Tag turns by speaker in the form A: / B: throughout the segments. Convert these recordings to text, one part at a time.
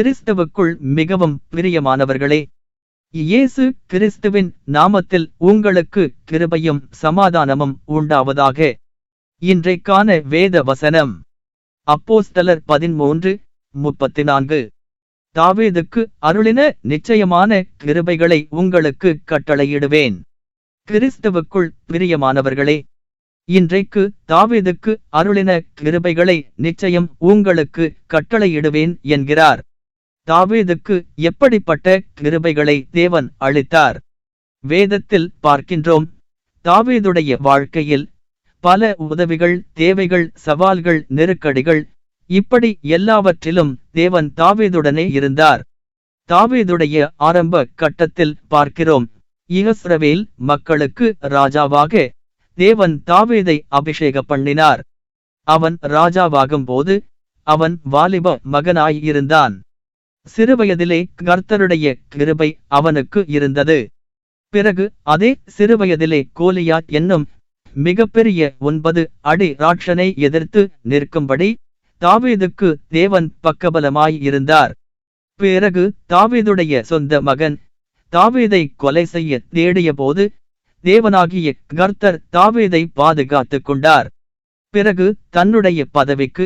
A: கிறிஸ்துவுக்குள் மிகவும் பிரியமானவர்களே இயேசு கிறிஸ்துவின் நாமத்தில் உங்களுக்கு கிருபையும் சமாதானமும் உண்டாவதாக. இன்றைக்கான வேத வசனம் அப்போஸ்தலர் பதிமூன்று முப்பத்தி நான்கு தாவேதுக்கு அருளின நிச்சயமான கிருபைகளை உங்களுக்கு கட்டளையிடுவேன். கிறிஸ்துவுக்குள் பிரியமானவர்களே இன்றைக்கு தாவேதுக்கு அருளின கிருபைகளை நிச்சயம் உங்களுக்கு கட்டளையிடுவேன் என்கிறார். தாவீதுக்கு எப்படிப்பட்ட கிருபைகளை தேவன் அளித்தார்? வேதத்தில் பார்க்கின்றோம் தாவீதுடைய வாழ்க்கையில் பல உதவிகள் தேவைகள் சவால்கள் நெருக்கடிகள் இப்படி எல்லாவற்றிலும் தேவன் தாவீதுடனே இருந்தார். தாவீதுடைய ஆரம்ப கட்டத்தில் பார்க்கிறோம் இகஸ்ரவேல் மக்களுக்கு ராஜாவாக தேவன் தாவீதை அபிஷேக பண்ணினார் அவன் ராஜாவாகும் போது அவன் வாலிப மகனாய் இருந்தான். சிறுவயதிலே கர்த்தருடைய கிருபை அவனுக்கு இருந்தது. பிறகு அதே சிறுவயதிலே கோலியாத் என்னும் மிகப்பெரிய ஒன்பது அடி ராட்சனை எதிர்த்து நிற்கும்படி தாவீதுக்கு தேவன் பக்கபலமாய் இருந்தார். பிறகு தாவீதுடைய சொந்த மகன் தாவீதை கொலை செய்ய தேடிய போது தேவனாகிய கர்த்தர் தாவீதை பாதுகாத்துக் கொண்டார். பிறகு தன்னுடைய பதவிக்கு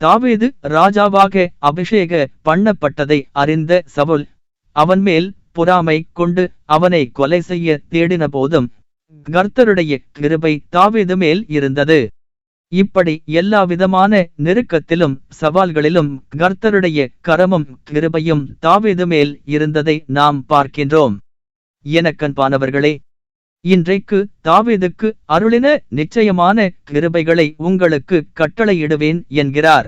A: தாவீது ராஜாவாக அபிஷேக பண்ணப்பட்டதை அறிந்த சவுல் அவன் மேல் பொறாமை கொண்டு அவனை கொலை செய்ய தேடின போதும் கர்த்தருடைய கிருபை தாவீது மேல் இருந்தது. இப்படி எல்லா விதமான நெருக்கத்திலும் சவால்களிலும் கர்த்தருடைய கரமும் கிருபையும் தாவீது மேல் இருந்ததை நாம் பார்க்கின்றோம். எனக்கன்பானவர்களே இன்றைக்கு தாவீதுக்கு அருளின நிச்சயமான கிருபைகளை உங்களுக்கு கட்டளையிடுவேன் என்கிறார்.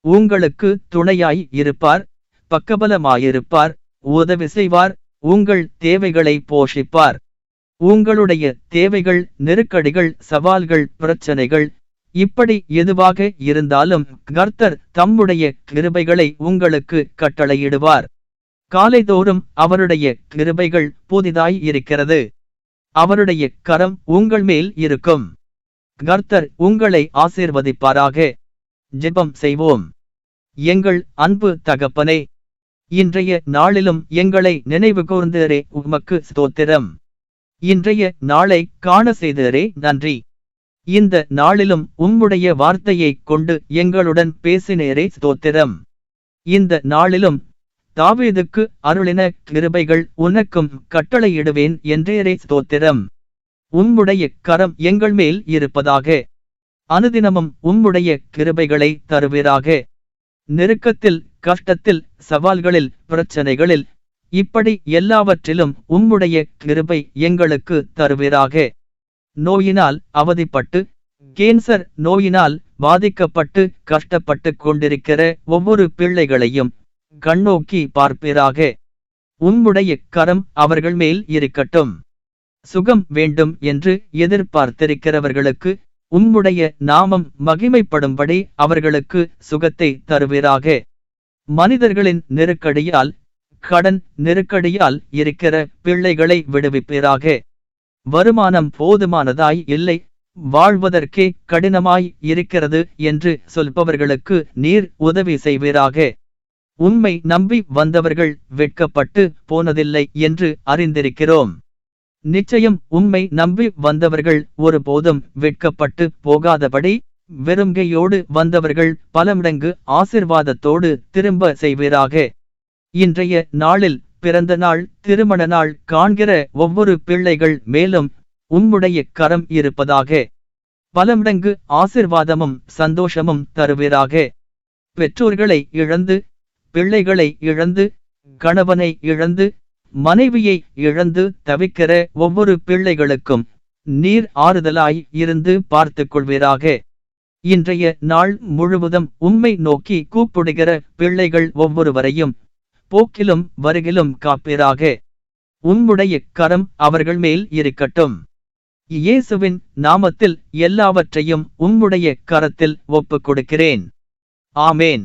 A: உங்களுக்கு துணையாய் இருப்பார் பக்கபலமாயிருப்பார் உதவி செய்வார் உங்கள் தேவைகளை போஷிப்பார். உங்களுடைய தேவைகள் நெருக்கடிகள் சவால்கள் பிரச்சனைகள் இப்படி எதுவாக இருந்தாலும் கர்த்தர் தம்முடைய கிருபைகளை உங்களுக்கு கட்டளையிடுவார். காலைதோறும் அவருடைய கிருபைகள் புதிதாய் இருக்கிறது. அவருடைய கரம் உங்கள் மேல் இருக்கும். கர்த்தர் உங்களை ஆசீர்வதிப்பாராக. ஜெபம் செய்வோம். எங்கள் அன்பு தகப்பனே இன்றைய நாளிலும் எங்களை நினைவு கூர்ந்தரே உமக்கு ஸ்தோத்திரம். இன்றைய நாளை காண செய்தரே நன்றி. இந்த நாளிலும் உம்முடைய வார்த்தையைக் கொண்டு எங்களுடன் பேசினேரே ஸ்தோத்திரம். இந்த நாளிலும் தாவீதுக்கு அருளின கிருபைகள் உனக்கும் கட்டளையிடுவேன் என்றேரே ஸ்தோத்திரம். உம்முடைய கரம் எங்கள் மேல் இருப்பதாக. அனுதினமும் உம்முடைய கிருபைகளை தருவீராக. நெருக்கத்தில் கஷ்டத்தில் சவால்களில் பிரச்சனைகளில் இப்படி எல்லாவற்றிலும் உம்முடைய கிருபை எங்களுக்கு தருவீராக. நோயினால் அவதிப்பட்டு கேன்சர் நோயினால் பாதிக்கப்பட்டு கஷ்டப்பட்டு கொண்டிருக்கிற ஒவ்வொரு பிள்ளைகளையும் கண்ணோக்கி பார்ப்பீராக. உம்முடைய கரம் அவர்கள் மேல் இருக்கட்டும். சுகம் வேண்டும் என்று எதிர்பார்த்திருக்கிறவர்களுக்கு உம்முடைய நாமம் மகிமைப்படும்படி அவர்களுக்கு சுகத்தை தருவீராக. மனிதர்களின் நெருக்கடியால் கடன் நெருக்கடியால் இருக்கிற பிள்ளைகளை விடுவிப்பீராக. வருமானம் போதுமானதாய் இல்லை வாழ்வதற்கே கடினமாய் இருக்கிறது என்று சொல்பவர்களுக்கு நீர் உதவி செய்வீராக. உண்மை நம்பி வந்தவர்கள் வெட்கப்பட்டு போனதில்லை என்று அறிந்திருக்கிறோம். நிச்சயம் உண்மை நம்பி வந்தவர்கள் ஒருபோதும் வெட்கப்பட்டு போகாதபடி வெறுங்கையோடு வந்தவர்கள் பலமடங்கு ஆசிர்வாதத்தோடு திரும்ப செய்வீராக. இன்றைய நாளில் பிறந்த நாள் திருமண நாள் காண்கிற ஒவ்வொரு பிள்ளைகள் மேலும் உம்முடைய கரம் இருப்பதாக பலமடங்கு ஆசிர்வாதமும் சந்தோஷமும் தருவீராக. பெற்றோர்களை இழந்து பிள்ளைகளை இழந்து கணவனை இழந்து மனைவியை இழந்து தவிக்கிற ஒவ்வொரு பிள்ளைகளுக்கும் நீர் ஆறுதலாய் இருந்து பார்த்து கொள்வீராக. இன்றைய நாள் முழுவதும் உம்மை நோக்கி கூப்பிடுகிற பிள்ளைகள் ஒவ்வொருவரையும் போக்கிலும் வருகிலும் காப்பீராக. உம்முடைய கரம் அவர்கள் மேல் இருக்கட்டும். இயேசுவின் நாமத்தில் எல்லாவற்றையும் உம்முடைய கரத்தில் ஒப்புக் கொடுக்கிறேன். ஆமேன்.